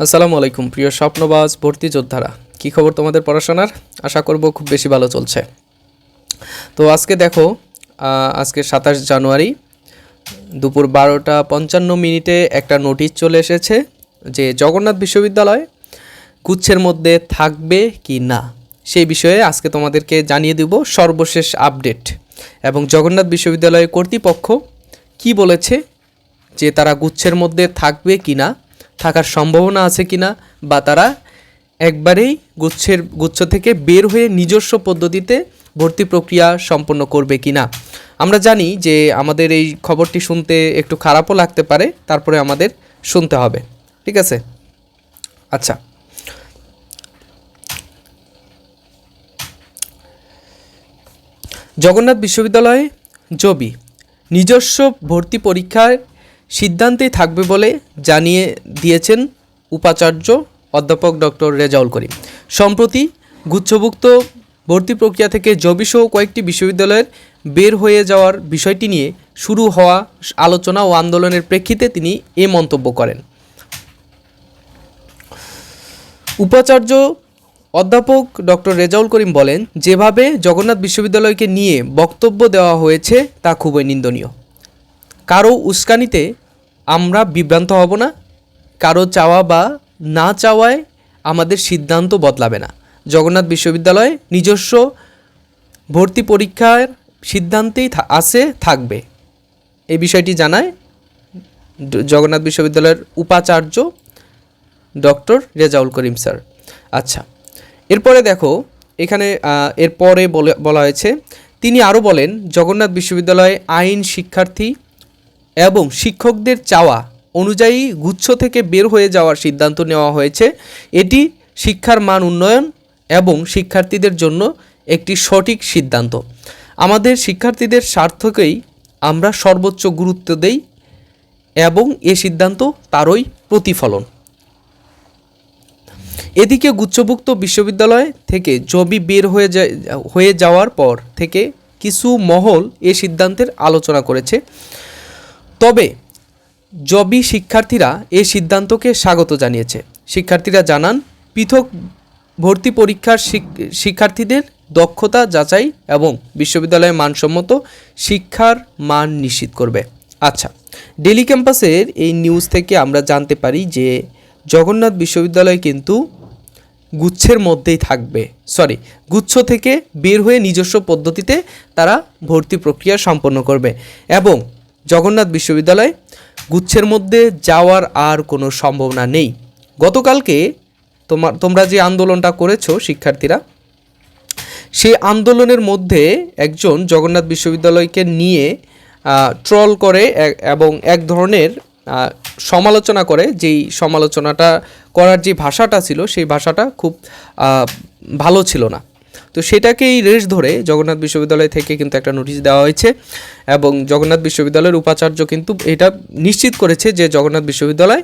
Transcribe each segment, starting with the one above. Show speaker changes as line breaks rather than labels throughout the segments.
আসসালামু আলাইকুম, প্রিয় স্বপ্নবাজ, ভর্তি যোদ্ধারা। কী খবর তোমাদের পড়াশোনার? আশা করব খুব বেশি ভালো চলছে। তো আজকে দেখো আজকে সাতাশ জানুয়ারি, দুপুর বারোটা পঞ্চান্ন মিনিটে একটা নোটিশ চলে এসেছে যে জগন্নাথ বিশ্ববিদ্যালয় গুচ্ছের মধ্যে থাকবে কি না। সেই বিষয়ে আজকে তোমাদেরকে জানিয়ে দেব সর্বশেষ আপডেট। এবং জগন্নাথ বিশ্ববিদ্যালয় কর্তৃপক্ষ কি বলেছে যে তারা গুচ্ছের মধ্যে থাকবে কি না। থাকার সম্ভাবনা আছে কিনা বা তারা একবারেই গুচ্ছের, গুচ্ছ থেকে বের হয়ে নিজস্ব পদ্ধতিতে ভর্তি প্রক্রিয়া সম্পন্ন করবে কি না আমরা জানি যে আমাদের এই খবরটি শুনতে একটু খারাপও লাগতে পারে, তারপরে আমাদের শুনতে হবে। ঠিক আছে? আচ্ছা। জগন্নাথ বিশ্ববিদ্যালয়ে জবি, নিজস্ব ভর্তি পরীক্ষার সিদ্ধান্তেই থাকবে বলে জানিয়ে দিয়েছেন উপাচার্য অধ্যাপক ডক্টর রেজাউল করিম। সম্প্রতি গুচ্ছভুক্ত ভর্তি প্রক্রিয়া থেকে জবিসহ কয়েকটি বিশ্ববিদ্যালয়ের বের হয়ে যাওয়ার বিষয়টি নিয়ে শুরু হওয়া আলোচনা ও আন্দোলনের প্রেক্ষিতে তিনি এ মন্তব্য করেন। উপাচার্য অধ্যাপক ডক্টর রেজাউল করিম বলেন, যেভাবে জগন্নাথ বিশ্ববিদ্যালয়কে নিয়ে বক্তব্য দেওয়া হয়েছে তা খুবই নিন্দনীয়। কারও উস্কানিতে আমরা বিভ্রান্ত হব না, কারও চাওয়া বা না চাওয়ায় আমাদের সিদ্ধান্ত বদলাবে না। জগন্নাথ বিশ্ববিদ্যালয় নিজস্ব ভর্তি পরীক্ষার সিদ্ধান্তেই আছে, থাকবে। এই বিষয়টি জানায় জগন্নাথ বিশ্ববিদ্যালয়ের উপাচার্য ডক্টর রেজাউল করিম স্যার। আচ্ছা এরপরে দেখো, এখানে এরপরে বলা হয়েছে, তিনি আরও বলেন, জগন্নাথ বিশ্ববিদ্যালয়ে আইন শিক্ষার্থী এবং শিক্ষকদের চাওয়া অনুযায়ী গুচ্ছ থেকে বের হয়ে যাওয়ার সিদ্ধান্ত নেওয়া হয়েছে। এটি শিক্ষার মান উন্নয়ন এবং শিক্ষার্থীদের জন্য একটি সঠিক সিদ্ধান্ত। আমাদের শিক্ষার্থীদের স্বার্থকেই আমরা সর্বোচ্চ গুরুত্ব দেই এবং এ সিদ্ধান্ত তারই প্রতিফলন। এদিকে গুচ্ছভুক্ত বিশ্ববিদ্যালয় থেকে জবি বের হয়ে যায়, হয়ে যাওয়ার পর থেকে কিছু মহল এ সিদ্ধান্তের আলোচনা করেছে। তবে জবি শিক্ষার্থীরা এ সিদ্ধান্তকে স্বাগত জানিয়েছে। শিক্ষার্থীরা জানান, পৃথক ভর্তি পরীক্ষার শিক্ষার্থীদের দক্ষতা যাচাই এবং বিশ্ববিদ্যালয়ের মানসম্মত শিক্ষার মান নিশ্চিত করবে। আচ্ছা ডেলি ক্যাম্পাসের এই নিউজ থেকে আমরা জানতে পারি যে জগন্নাথ বিশ্ববিদ্যালয় কিন্তু গুচ্ছের মধ্যেই থাকবে। সরি, গুচ্ছ থেকে বের হয়ে নিজস্ব পদ্ধতিতে তারা ভর্তি প্রক্রিয়া সম্পন্ন করবে এবং জগন্নাথ বিশ্ববিদ্যালয়, গুচ্ছের মধ্যে যাওয়ার আর কোনো সম্ভাবনা নেই। গতকালকে তোমার, তোমরা যে আন্দোলনটা করেছ, শিক্ষার্থীরা, সেই আন্দোলনের মধ্যে একজন জগন্নাথ বিশ্ববিদ্যালয়কে নিয়ে ট্রল করে এবং এক ধরনের সমালোচনা করে। যেই সমালোচনাটা করার যে ভাষাটা ছিল, সেই ভাষাটা খুব ভালো ছিল না। তো সেটাকেই রেস ধরে জগন্নাথ বিশ্ববিদ্যালয় থেকে কিন্তু একটা নোটিশ দেওয়া হয়েছে এবং জগন্নাথ বিশ্ববিদ্যালয়ের উপাচার্য কিন্তু এটা নিশ্চিত করেছে যে জগন্নাথ বিশ্ববিদ্যালয়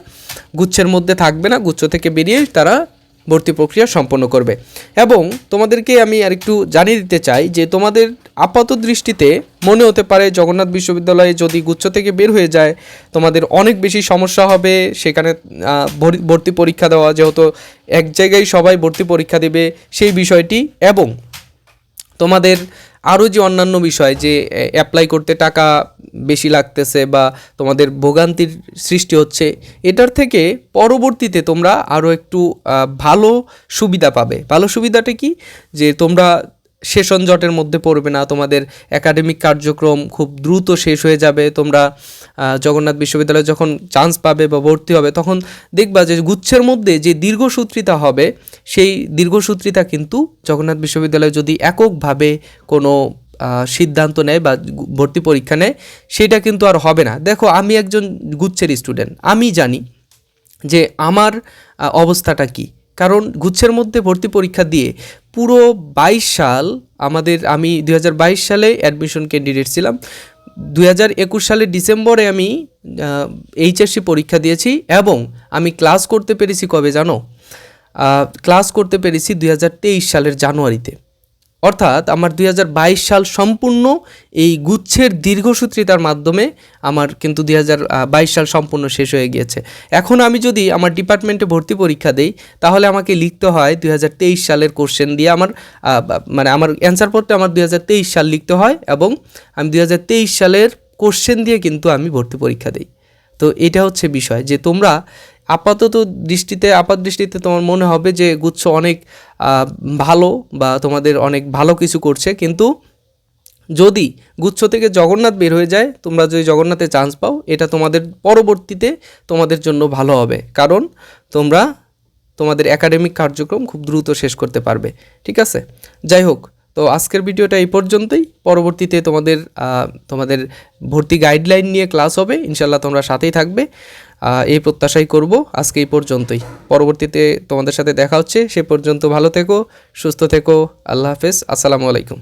গুচ্ছের মধ্যে থাকবে না, গুচ্ছ থেকে বেরিয়ে তারা ভর্তি প্রক্রিয়া সম্পন্ন করবে। এবং তোমাদেরকে আমি আরেকটু জানিয়ে দিতে চাই যে তোমাদের আপাত দৃষ্টিতে মনে হতে পারে জগন্নাথ বিশ্ববিদ্যালয়ে যদি গুচ্ছ থেকে বের হয়ে যায়, তোমাদের অনেক বেশি সমস্যা হবে। সেখানে ভরি- ভর্তি পরীক্ষা দেওয়া, যেহেতু এক জায়গায় সবাই ভর্তি পরীক্ষা দেবে সেই বিষয়টি এবং তোমাদের আরও যে অন্যান্য বিষয় যে অ্যাপ্লাই করতে টাকা বেশি লাগতেছে বা তোমাদের ভোগান্তির সৃষ্টি হচ্ছে, এটার থেকে পরবর্তীতে তোমরা আরও একটু ভালো সুবিধা পাবে। ভালো সুবিধাটা কি? যে তোমরা সেশন জটের মধ্যে পড়বে না, তোমাদের একাডেমিক কার্যক্রম খুব দ্রুত শেষ হয়ে যাবে, তোমরা জগন্নাথ বিশ্ববিদ্যালয়ে যখন চান্স পাবে বা ভর্তি হবে, তখন দেখবা যে গুচ্ছের মধ্যে যে দীর্ঘসূত্রিতা হবে, সেই দীর্ঘসূত্রিতা কিন্তু জগন্নাথ বিশ্ববিদ্যালয়ে যদি এককভাবে কোনো সিদ্ধান্ত নেয় বা ভর্তি পরীক্ষা নেয়, সেটা কিন্তু আর হবে না। দেখো, আমি একজন গুচ্ছের স্টুডেন্ট আমি জানি যে আমার অবস্থাটা কি। কারণ গুচ্ছের মধ্যে ভর্তি পরীক্ষা দিয়ে পুরো বাইশ সাল আমাদের, আমি দু হাজার বাইশ সালে অ্যাডমিশন ক্যান্ডিডেট ছিলাম। দু হাজার একুশ সালের ডিসেম্বরে আমি এইচএসসি পরীক্ষা দিয়েছি এবং আমি ক্লাস করতে পেরেছি কবে জানো? ক্লাস করতে পেরেছি দু হাজার তেইশ সালের জানুয়ারিতে। অর্থাৎ আমার দুই হাজার বাইশ সাল সম্পূর্ণ এই গুচ্ছের দীর্ঘসূত্রিতার মাধ্যমে আমার কিন্তু দুই হাজার বাইশ সাল সম্পূর্ণ শেষ হয়ে গিয়েছে। এখন আমি যদি আমার ডিপার্টমেন্টে ভর্তি পরীক্ষা দেই, তাহলে আমাকে লিখতে হয় দুই হাজার তেইশ সালের কোশ্চেন দিয়ে আমার মানে আমার অ্যান্সার পড়তে আমার দুই হাজার তেইশ সাল লিখতে হয় এবং আমি দুই হাজার তেইশ সালের কোশ্চেন দিয়ে কিন্তু আমি ভর্তি পরীক্ষা দিই। তো এটা হচ্ছে বিষয় যে তোমরা আপাতত দৃষ্টিতে, আপাত দৃষ্টিতে তোমার মনে হবে যে গুচ্ছ অনেক ভালো বা তোমাদের অনেক ভালো কিছু করছে। কিন্তু যদি গুচ্ছ থেকে জগন্নাথ বের হয়ে যায়, তোমরা যদি জগন্নাথে চান্স পাও, এটা তোমাদের পরবর্তীতে তোমাদের জন্য ভালো হবে। কারণ তোমরা তোমাদের একাডেমিক কার্যক্রম খুব দ্রুত শেষ করতে পারবে। ঠিক আছে? যাই হোক তো আজকের ভিডিওটা এই পর্যন্তই। পরবর্তীতে তোমাদের তোমাদের ভর্তি গাইডলাইন নিয়ে ক্লাস হবে। ইনশাল্লাহ তোমরা সাথেই থাকবে। এই প্রত্যাশাই করব আজকে এই পর্যন্তই। পরবর্তীতে তোমাদের সাথে দেখা হচ্ছে। সে পর্যন্ত ভালো থেকো, সুস্থ থেকো। আল্লাহ হাফেজ। আসসালামু আলাইকুম।